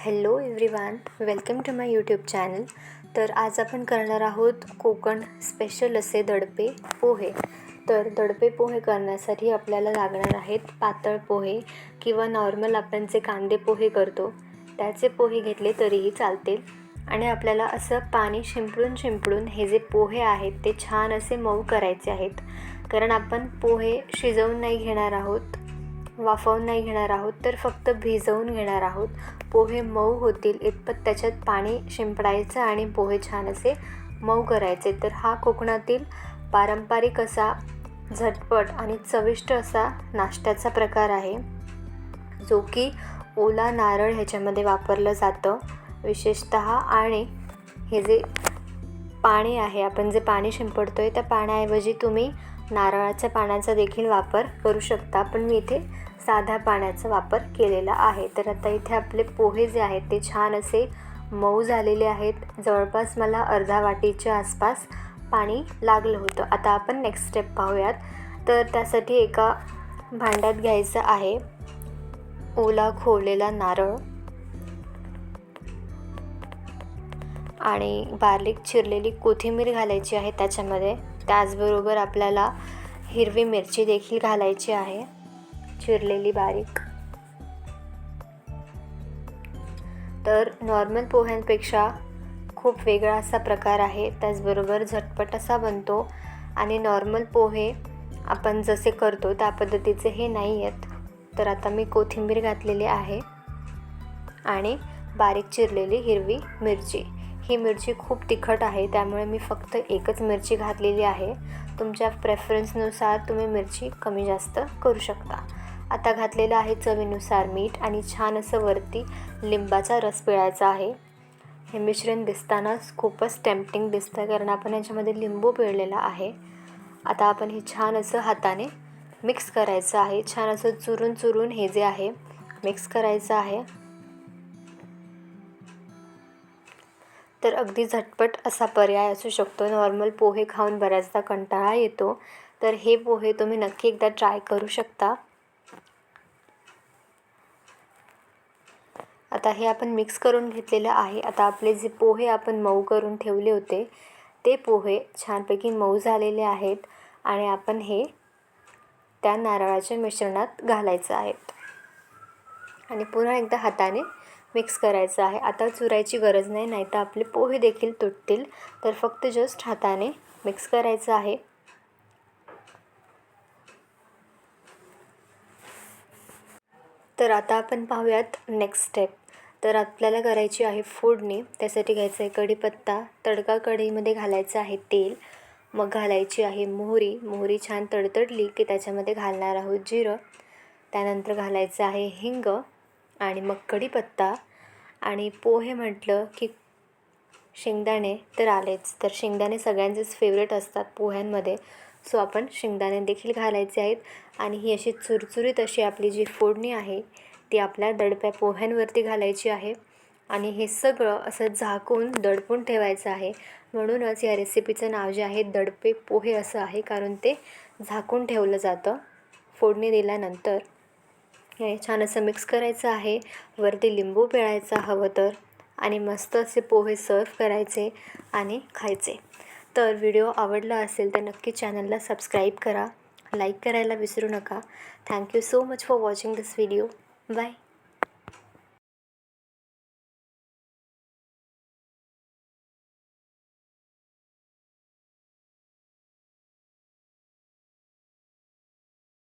Hello everyone welcome to my YouTube channel. तर आज आपण करणार आहोत कोकण स्पेशल असे दडपे पोहे. तर दडपे पोहे करण्यासाठी आपल्याला लागणार आहेत पातळ पोहे किंवा नॉर्मल आपण जे कांदे पोहे करतो त्याचे पोहे घेतले तरीही चालतील. आणि आपल्याला असं पाणी शिंपडून शिंपडून हे जे पोहे आहेत ते छान असे मऊ करायचे आहेत. कारण आपण पोहे शिजवून नाही घेणार आहोत. वाफवून नाही घेणार आहोत तर फक्त भिजवून घेणार आहोत. पोहे मऊ होतील इतपत त्याच्यात पाणी शिंपडायचं आणि पोहे छान असे मऊ करायचे. तर हा कोकणातील पारंपरिक असा झटपट आणि चविष्ट असा नाश्त्याचा प्रकार आहे जो की ओला नारळ ह्याच्यामध्ये वापरलं जातं. विशेषत आणि हे जे पाणी आहे आपण जे पाणी शिंपडतो आहे त्या पाण्याऐवजी तुम्ही नारळाच्या पाण्याचा देखील वापर करू शकता. पण मी इथे साध्या पाण्याचा वापर केलेला आहे. तर आता इथे आपले पोहे जे आहेत ते छान असे मऊ झालेले आहेत. जवळपास मला अर्धा वाटीच्या आसपास पाणी लागलं होतं. आता आपण नेक्स्ट स्टेप पाहूयात. तर त्यासाठी एका भांड्यात घ्यायचं आहे. ओला खोवलेला नारळ. आणि बारीक चिरलेली कोथिंबीर घालायची आहे त्याच्यामध्ये. त्याचबरोबर आपल्याला हिरवी मिरची देखील घालायची आहे. चिरलेली बारीक. तर नॉर्मल पोह्यांपेक्षा खूप वेगळा असा प्रकार आहे. त्याचबरोबर झटपट असा बनतो. आणि नॉर्मल पोहे आपण जसे करतो त्या पद्धतीचे हे नाही आहेत. तर आता मी कोथिंबीर घातलेली आहे. आणि बारीक चिरलेली हिरवी मिरची. ही मिरची खूप तिखट आहे त्यामुळे मी फक्त एकच मिरची घातलेली आहे. तुमच्या प्रेफरन्सनुसार तुम्ही मिरची कमी जास्त करू शकता. आता घातलेलं आहे चवीनुसार मीठ आणि छान असं वरती लिंबाचा रस पिळायचा आहे. हे मिश्रण दिसतानाच खूपच टेम्पटिंग दिसतं कारण आपण याच्यामध्ये लिंबू पिळलेला आहे. आता आपण हे छान असं हाताने मिक्स करायचं आहे. छान असं चुरून चुरून हे जे आहे मिक्स करायचं आहे. तर अगदी झटपट असा पर्याय असू शकतो. नॉर्मल पोहे खाऊन बऱ्याचदा कंटाळा येतो. तर हे पोहे तुम्ही नक्की एकदा ट्राय करू शकता. आता हे आपण मिक्स करून घेतलेलं आहे. आता आपले जे पोहे आपण मऊ करून ठेवले होते ते पोहे छानपैकी मऊ झालेले आहेत आणि आपण हे त्या नारळाच्या मिश्रणात घालायचं आहेत आणि पुन्हा एकदा हाताने मिक्स करायचं आहे. आता चुरायची गरज नाही नाही तर आपले पोहे देखील तुटतील. तर फक्त जस्ट हाताने मिक्स करायचं आहे. तर आता आपण पाहूयात नेक्स्ट स्टेप तर आपल्याला करायची आहे फोडणी. त्यासाठी घ्यायचं आहे कढीपत्ता. तडका कढीमध्ये घालायचं आहे तेल. मग घालायची आहे मोहरी. मोहरी छान तडतडली की त्याच्यामध्ये घालणार आहोत जिरं. त्यानंतर घालायचं आहे हिंग. आणि मग कढीपत्ता आणि पोहे म्हटलं की शेंगदाणे तर आलेच. तर शेंगदाणे सगळ्यांचेच फेवरेट असतात पोह्यांमध्ये. सो आपण शेंगदाणे देखील घालायचे आहेत. आणि ही अशी चुरचुरीत अशी आपली जी फोडणी आहे ती आपल्या दडप्या पोह्यांवरती घालायची आहे. आणि हे सगळं असं झाकून दडपून ठेवायचं आहे. म्हणूनच या रेसिपीचं नाव जे आहे दडपे पोहे असं आहे. कारण ते झाकून ठेवलं जातं. फोडणी दिल्यानंतर हे छान असं मिक्स करायचं आहे. वरती लिंबू पिळायचा हवं तर. आणि मस्त असे पोहे सर्व करायचे आणि खायचे. तर व्हिडिओ आवडला असेल तर नक्की चॅनलला सबस्क्राईब करा. लाईक करायला विसरू नका. Thank you so much for watching this video bye